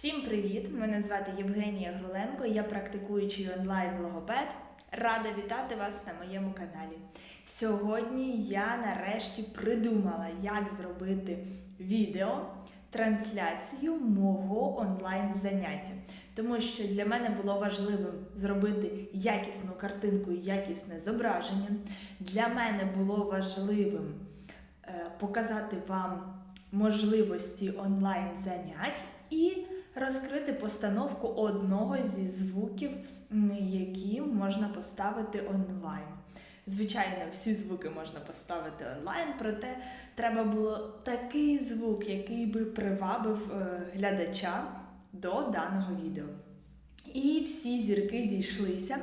Всім привіт! Мене звати Євгенія Груленко, я практикуючий онлайн-логопед. Рада вітати вас на моєму каналі. Сьогодні я нарешті придумала, як зробити відео трансляцію мого онлайн-заняття. Тому що для мене було важливим зробити якісну картинку і якісне зображення. Для мене було важливим е, показати вам можливості онлайн занять і розкрити постановку одного зі звуків, які можна поставити онлайн. Звичайно, всі звуки можна поставити онлайн, проте треба було такий звук, який би привабив е, глядача до даного відео. І всі зірки зійшлися.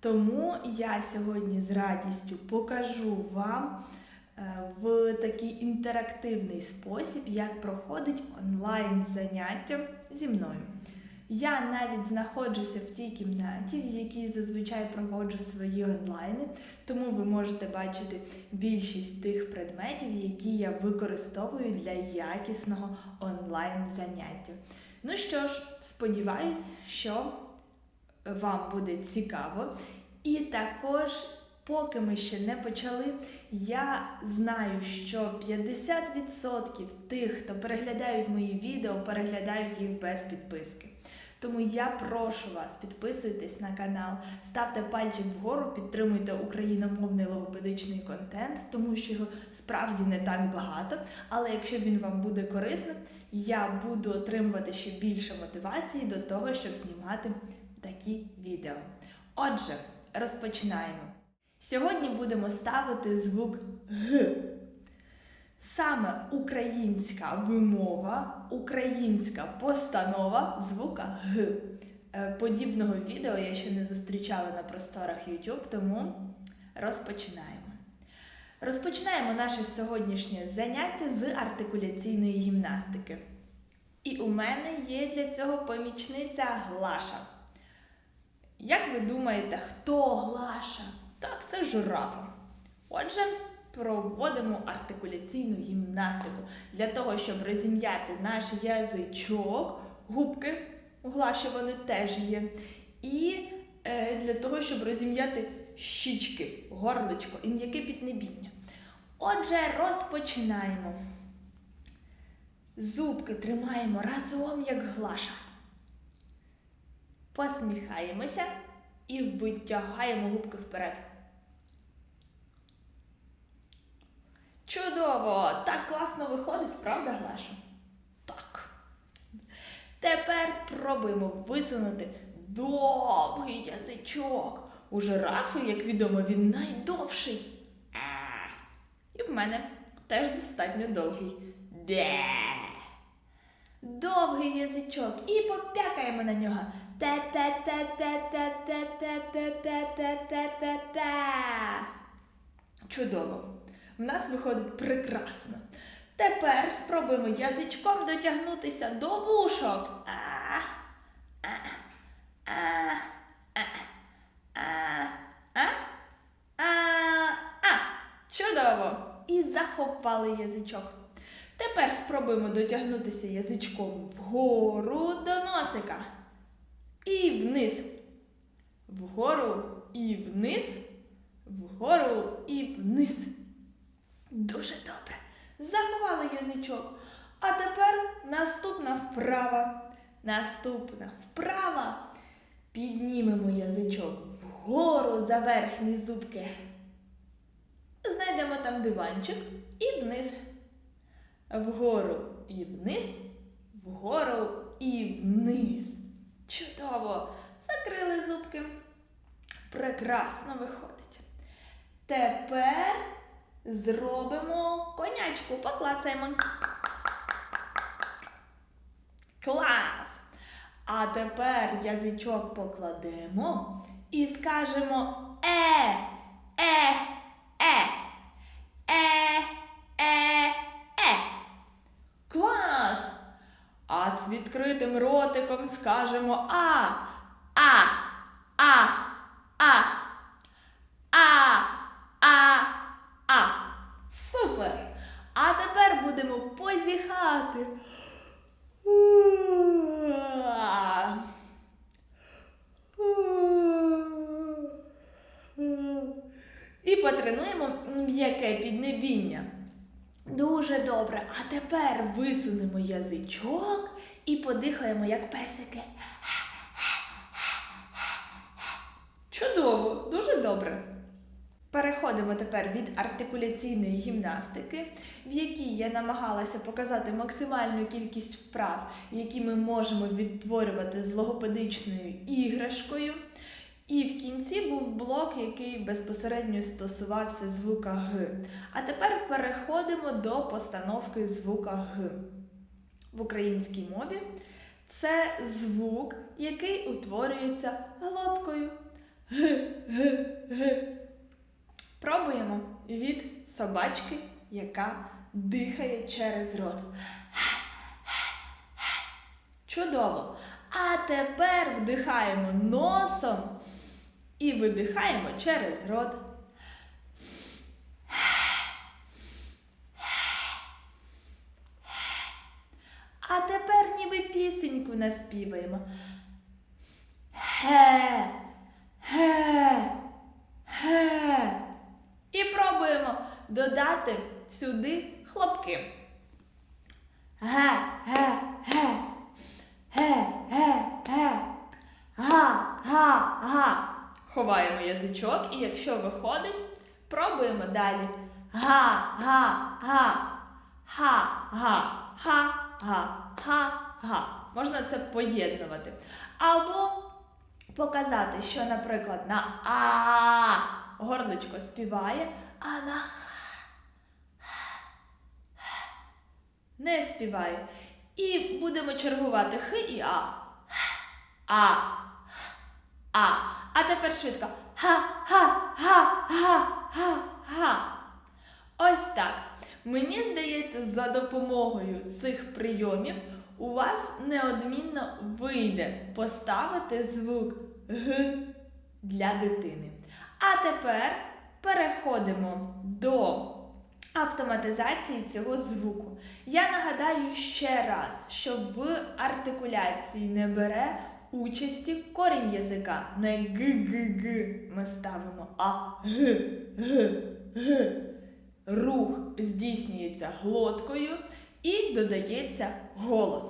Тому я сьогодні з радістю покажу вам в такий інтерактивний спосіб, як проходить онлайн заняття зі мною. Я навіть знаходжуся в тій кімнаті, в якій зазвичай проводжу свої онлайни, тому ви можете бачити більшість тих предметів, які я використовую для якісного онлайн заняття. Ну що ж, сподіваюсь, що вам буде цікаво. І також, поки ми ще не почали, я знаю, що 50% тих, хто переглядають мої відео, переглядають їх без підписки. Тому я прошу вас, підписуйтесь на канал, ставте пальчик вгору, підтримуйте україномовний логопедичний контент, тому що його справді не так багато. Але якщо він вам буде корисним, я буду отримувати ще більше мотивації до того, щоб знімати такі відео. Отже, розпочинаємо. Сьогодні будемо ставити звук Г. Саме українська вимова, українська постанова звука Г. Е, Подібного відео я ще не зустрічала на просторах YouTube, тому розпочинаємо. Розпочинаємо наше сьогоднішнє заняття з артикуляційної гімнастики. І у мене є для цього помічниця Глаша. Як ви думаєте, хто Глаша? Так, це жирафа. Отже, проводимо артикуляційну гімнастику для того, щоб розім'яти наш язичок, губки, Глаші вони теж є. І е, для того, щоб розім'яти щічки, горличко і м'яке піднебіння. Отже, розпочинаємо. Зубки тримаємо разом, як глаша. Посміхаємося і витягаємо губки вперед. Чудово! Так класно виходить, правда, Глаша? Так. Тепер пробуємо висунути довгий язичок. У жирафи, як відомо, він найдовший. І в мене теж достатньо довгий. Де. Довгий язичок і попякаємо на нього. Та-та-та-та-та-та-та-та-та-та-та. Чудово. В нас виходить прекрасно. Тепер спробуємо язичком дотягнутися до вушок. Чудово! І захопали язичок. Тепер спробуємо дотягнутися язичком вгору до носика. І вниз. Вгору і вниз. Вгору і вниз. Дуже добре. Заховали язичок. А тепер наступна вправа. Наступна вправа. Піднімемо язичок вгору за верхні зубки. Знайдемо там диванчик і вниз. Вгору і вниз, вгору і вниз. Чудово! Закрили зубки. Прекрасно виходить. Тепер зробимо конячку, поклацаємо. Клас! А тепер язичок покладемо і скажемо е, е, е, е, е, е. Клас! А з відкритим ротиком скажемо а, а, а, а, а, а. Супер! А тепер будемо позіхати. Потренуємо м'яке піднебіння. Дуже добре. А тепер висунемо язичок і подихаємо як песики. Чудово, дуже добре. Переходимо тепер від артикуляційної гімнастики, в якій я намагалася показати максимальну кількість вправ, які ми можемо відтворювати з логопедичною іграшкою. І в кінці був блок, який безпосередньо стосувався звука Г. А тепер переходимо до постановки звука Г. В українській мові це звук, який утворюється глоткою. Г, г, г. Пробуємо від собачки, яка дихає через рот. Чудово! А тепер вдихаємо носом і видихаємо через рот. А тепер ніби пісеньку наспіваємо. Ге, ге, ге. І пробуємо додати сюди хлопки. Ге, ге, ге. Ге, ге, ге. Га, га, га. Ховаємо язичок, і якщо виходить, пробуємо далі. Га, га, га. Ха, га, ха, га, ха, га. Можна це поєднувати. Або показати, що, наприклад, на А горличко співає, а на не співає. І будемо чергувати Х і А. А. А. А тепер швидко. Ха-ха-ха-ха-ха-ха. Ось так. Мені здається, за допомогою цих прийомів у вас неодмінно вийде поставити звук Г для дитини. А тепер переходимо до автоматизації цього звуку. Я нагадаю ще раз, що в артикуляції не бере участі корінь язика. Не г-г-г ми ставимо, а г-г-г. Рух здійснюється глоткою і додається голос.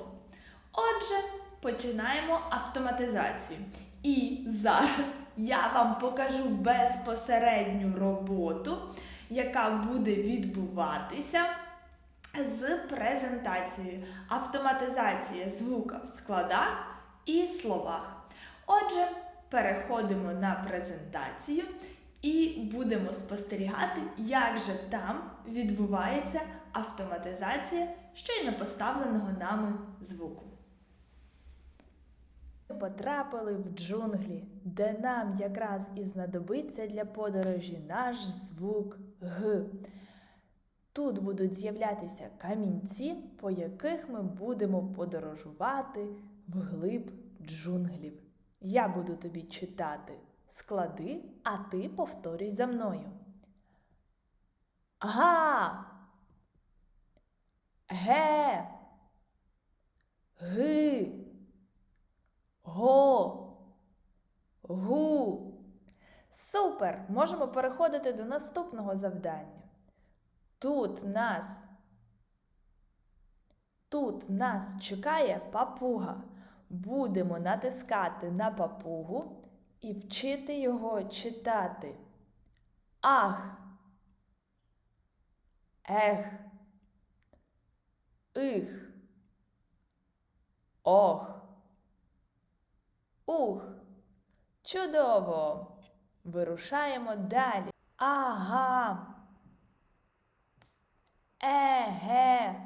Отже, починаємо автоматизацію. І зараз я вам покажу безпосередню роботу, яка буде відбуватися з презентацією. Автоматизація звука в складах і словах. Отже, переходимо на презентацію і будемо спостерігати, як же там відбувається автоматизація щойно поставленого нами звуку. Ми потрапили в джунглі, де нам якраз і знадобиться для подорожі наш звук Г. Тут будуть з'являтися камінці, по яких ми будемо подорожувати вглиб джунглів. Я буду тобі читати склади, а ти повторюй за мною. Га. Ге. Ги. Го. Гу. Супер! Можемо переходити до наступного завдання. Тут нас. Тут нас чекає папуга. Будемо натискати на папугу і вчити його читати. Ах. Ех. Их. Ох. Ух, чудово! Вирушаємо далі. Ага. Еге.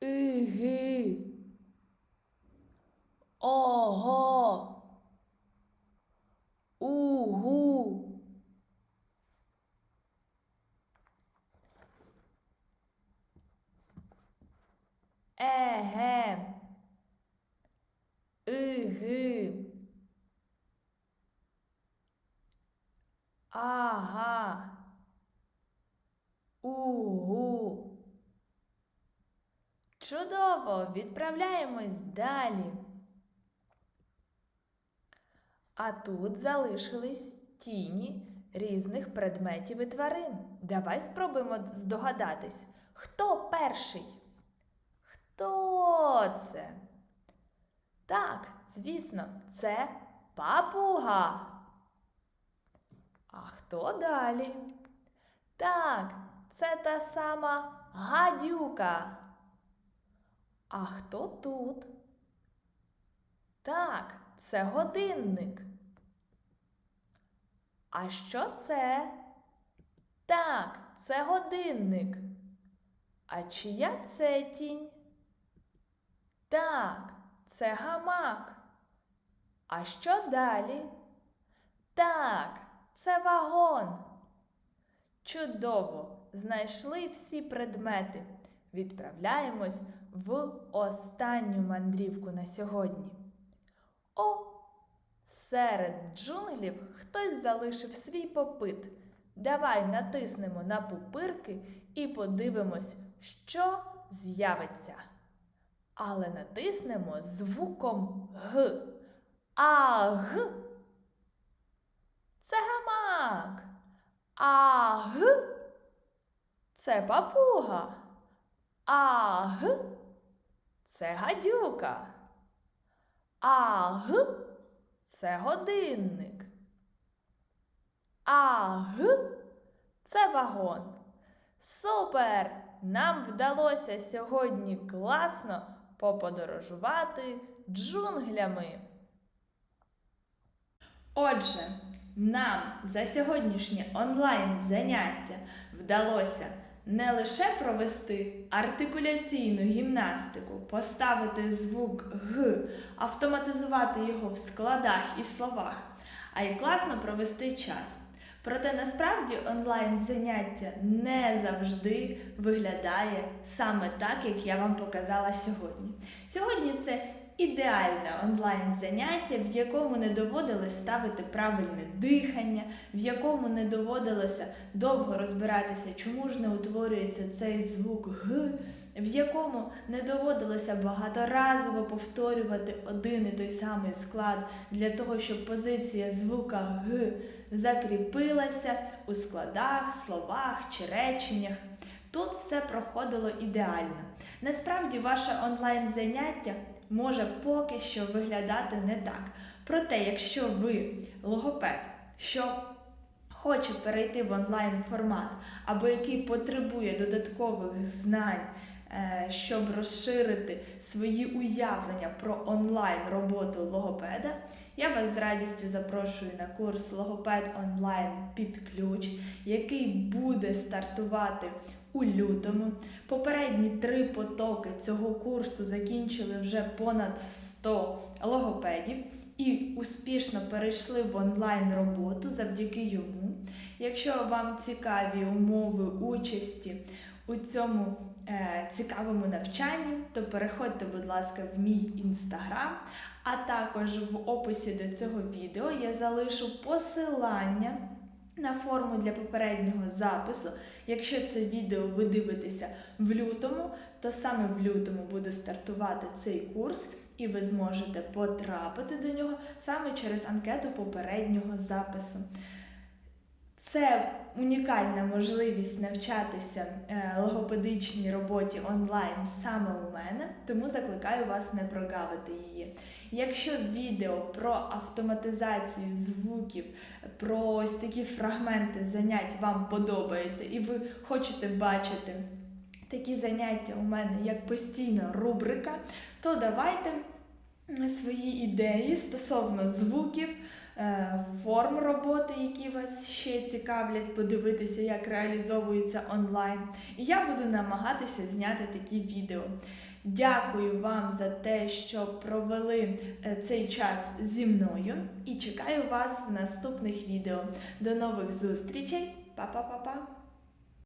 Іги. Ого. Угу. Еге. Иги. Ага. Угу. Чудово! Відправляємось далі. А тут залишились тіні різних предметів і тварин. Давай спробуємо здогадатись, хто перший? Хто це? Так, звісно, це папуга. А хто далі? Так, це та сама гадюка. А хто тут? Так, це годинник. А що це? Так, це годинник. А чия це тінь? Так, це гамак. А що далі? Так, це вагон. Чудово! Знайшли всі предмети. Відправляємось в останню мандрівку на сьогодні. О, серед джунглів хтось залишив свій попит. Давай натиснемо на пупирки і подивимось, що з'явиться. Але натиснемо звуком Г. А Г. Це гамак. А Г. Це папуга. А Г. Це гадюка. А Г. Це годинник. А Г. Це вагон. Супер! Нам вдалося сьогодні класно поподорожувати джунглями. Отже, нам за сьогоднішнє онлайн заняття вдалося не лише провести артикуляційну гімнастику, поставити звук Г, автоматизувати його в складах і словах, а й класно провести час. Проте насправді онлайн заняття не завжди виглядає саме так, як я вам показала сьогодні. Сьогодні це ідеальне онлайн заняття, в якому не доводилось ставити правильне дихання, в якому не доводилося довго розбиратися, чому ж не утворюється цей звук Г, в якому не доводилося багаторазово повторювати один і той самий склад для того, щоб позиція звука Г закріпилася у складах, словах чи реченнях. Тут все проходило ідеально. Насправді, ваше онлайн заняття може поки що виглядати не так. Проте, якщо ви логопед, що хоче перейти в онлайн формат, або який потребує додаткових знань, е, щоб розширити свої уявлення про онлайн роботу логопеда, я вас з радістю запрошую на курс Логопед онлайн під ключ, який буде стартувати у лютому. Попередні три потоки цього курсу закінчили вже понад 100 логопедів і успішно перейшли в онлайн роботу завдяки йому. Якщо вам цікаві умови участі у цьому е, цікавому навчанні, то переходьте, будь ласка, в мій інстаграм, а також в описі до цього відео я залишу посилання на форму для попереднього запису. Якщо це відео ви дивитеся в лютому, то саме в лютому буде стартувати цей курс, і ви зможете потрапити до нього саме через анкету попереднього запису. Це унікальна можливість навчатися е, логопедичній роботі онлайн саме у мене, тому закликаю вас не прогавити її. Якщо відео про автоматизацію звуків, про ось такі фрагменти занять вам подобається, і ви хочете бачити такі заняття у мене як постійна рубрика, то давайте свої ідеї стосовно звуків, форм роботи, які вас ще цікавлять, подивитися, як реалізовується онлайн. І я буду намагатися зняти такі відео. Дякую вам за те, що провели е, цей час зі мною і чекаю вас в наступних відео. До нових зустрічей! Па-па-па-па!